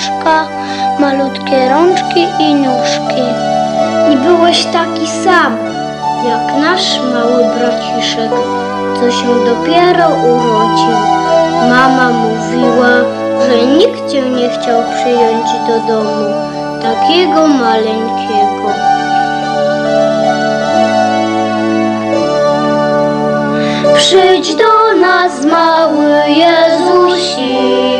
oczka, malutkie rączki i nóżki. I byłeś taki sam, jak nasz mały braciszek, co się dopiero urodził. Mama mówiła, że nikt cię nie chciał przyjąć do domu, takiego maleńkiego. Przyjdź do nas, mały Jezusiku,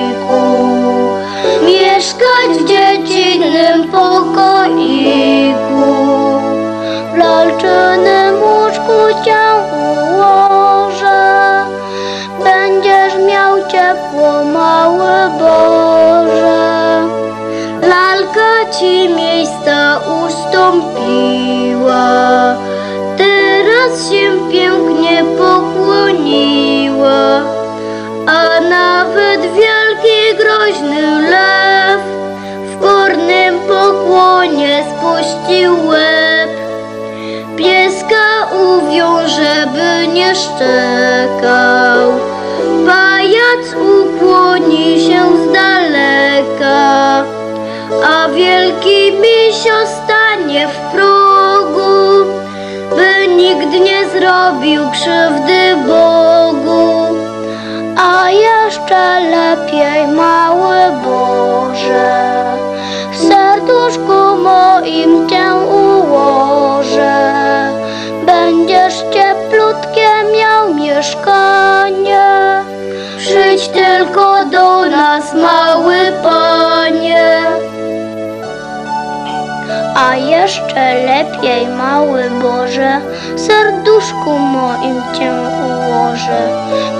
mieszkać w dziecinnym pokoiku. W lalczynym łóżku cię ułożę, będziesz miał ciepło, mały Boże. Lalka ci miejsca ustąpiła, teraz się pięknie pokłoniła, a nawet wielki groźny lew spuścił łeb. Pieska uwiął, żeby nie szczekał, pajac ukłoni się z daleka. A wielki misio stanie w progu, by nikt nie zrobił krzywdy Bogu. A jeszcze lepiej, mały Boże, w serduszku moim Cię ułożę. Będziesz cieplutkie miał mieszkanie, przyjdź tylko do nas, mały Panie. A jeszcze lepiej, mały Boże, serduszku moim Cię ułożę.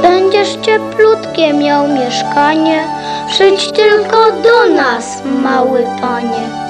Będziesz cieplutkie miał mieszkanie, przyjdź tylko do nas, mały Panie.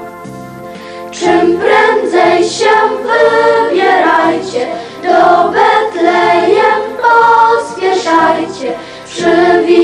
Prędzej się wybierajcie, do Betlejem pospieszajcie, przywitać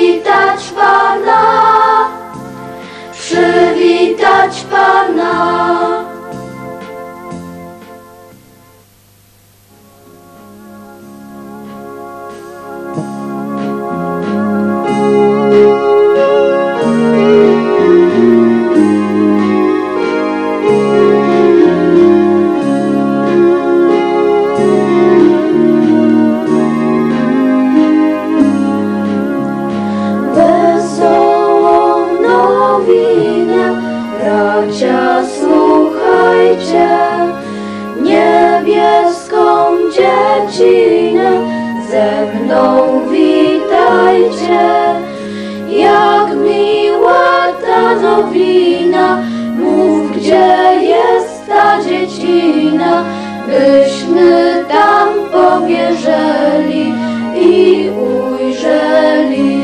powierzeli i ujrzeli.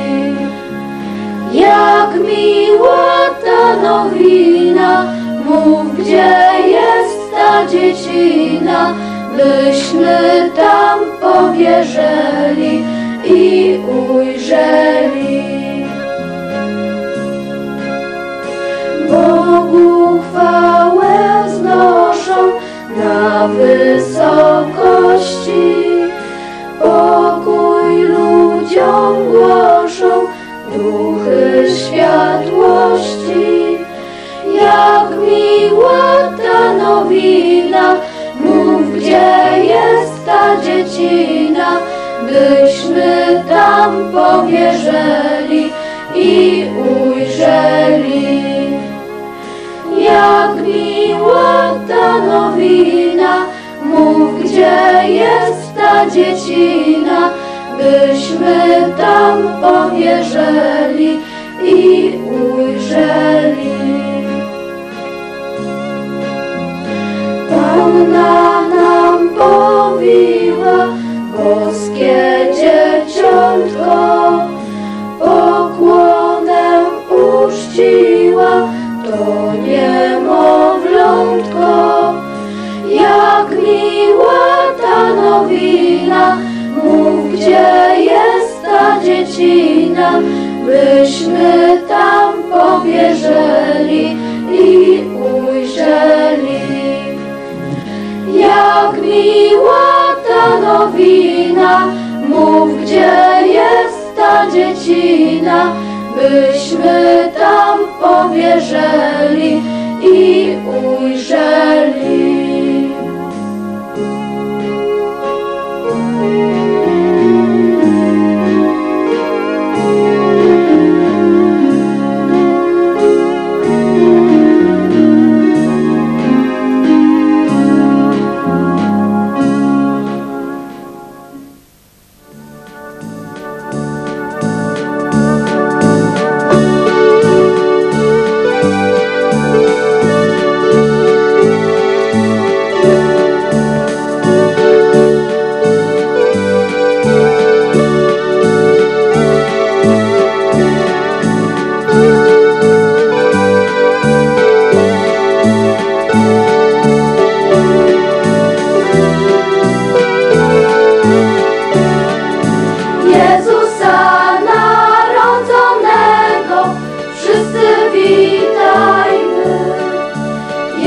Jak miła ta nowina, mów gdzie jest ta dziecina, byśmy tam powierzeli i ujrzeli. Bogu chwałę wznoszą na wysokości, byśmy tam powierzeli i ujrzeli. Jak miła ta nowina, mów gdzie jest ta dziecina, byśmy tam powierzyli i ujrzeli. Panna dzieciątko, pokłonem uczciła to niemowlątko. Jak miła ta nowina, mów gdzie jest ta dziecina, byśmy tam powierzyli i ujrzeli. Jak miła ta nowina, mów gdzie jest ta dziecina, byśmy tam powierzyli i ujrzeli.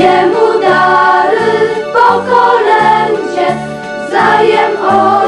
Jemu dary po kolędzie wzajem oddajmy.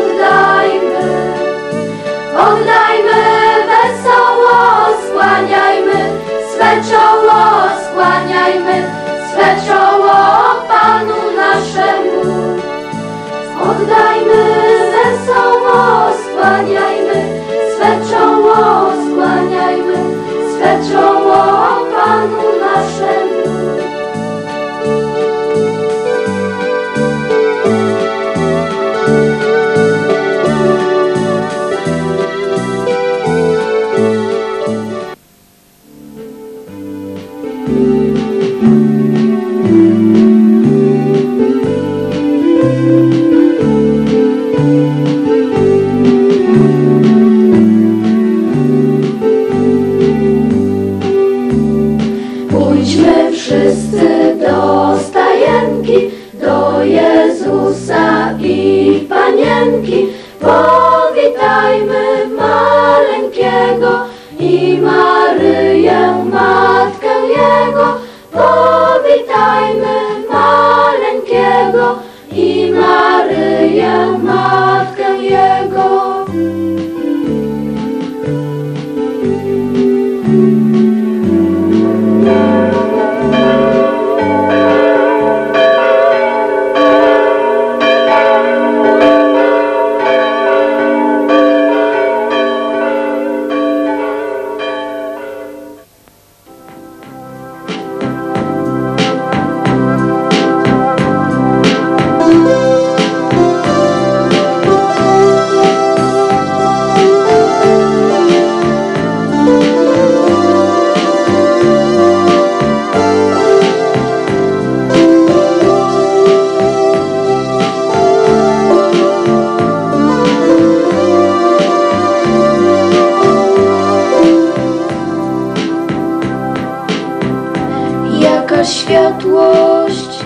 Światłość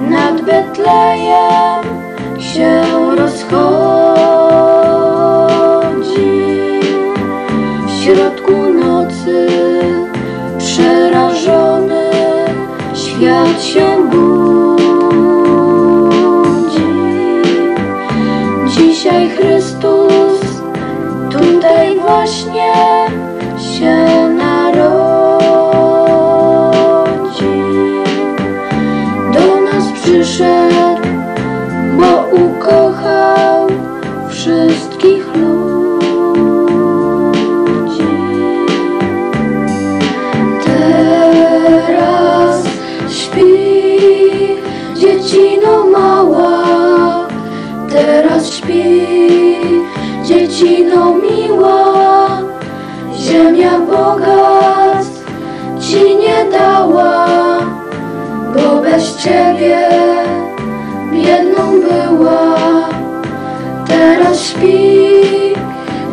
nad Betlejem się rozchodzi. W środku nocy przerażony świat się budzi. Dzisiaj Chrystus tutaj właśnie ciebie. Biedną była. Teraz śpi,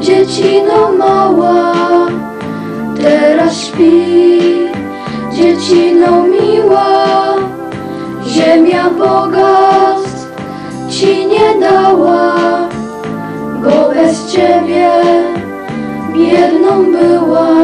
dziecino mała, teraz śpi, dziecino miła, ziemia bogactw ci nie dała, bo bez ciebie biedną była.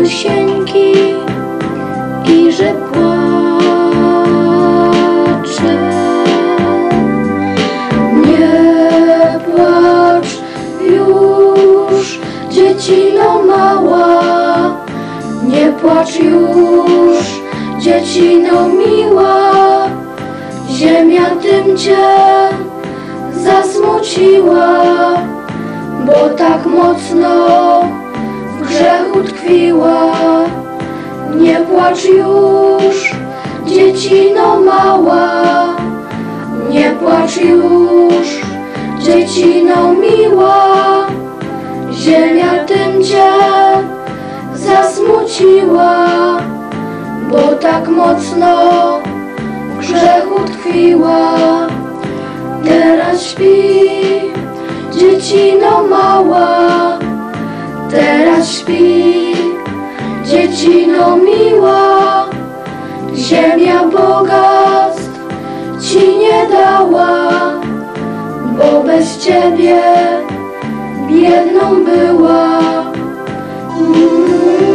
Malusieńki i że płacze. Nie płacz już, dziecino mała, nie płacz już, dziecino miła, ziemia tym cię zasmuciła, bo tak mocno grzechu tkwiła. Nie płacz już, dziecino mała, nie płacz już, dziecino miła, ziemia tym cię zasmuciła, bo tak mocno w grzechu tkwiła. Teraz śpi, dziecino mała, teraz śpi. Dziecino miła, ziemia bogactw ci nie dała, bo bez ciebie biedną była. Mm.